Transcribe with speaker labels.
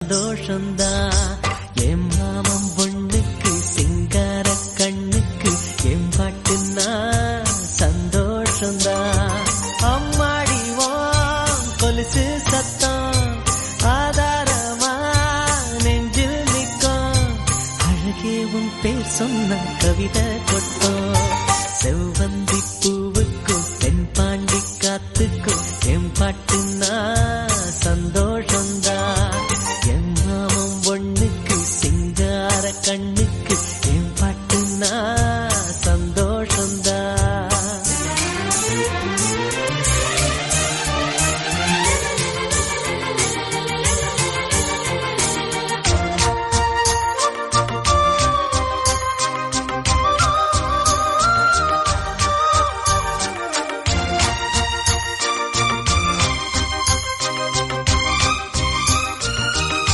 Speaker 1: சந்தோஷந்தா என் மாமன் பொண்ணுக்கு சிங்கார கண்ணுக்கு என் பாட்டுன்னா சந்தோஷந்தா அம்மாடிவான் கொலுசு சத்தம். ஆதாரமா நெஞ்சில் நிற்கும். அழகே உன் பேர் சொன்ன கவிதை கொட்டும். செவ்வந்தி பூவுக்கும் தென் பாண்டி காத்துக்கும் என் பாட்டுன்னா கண்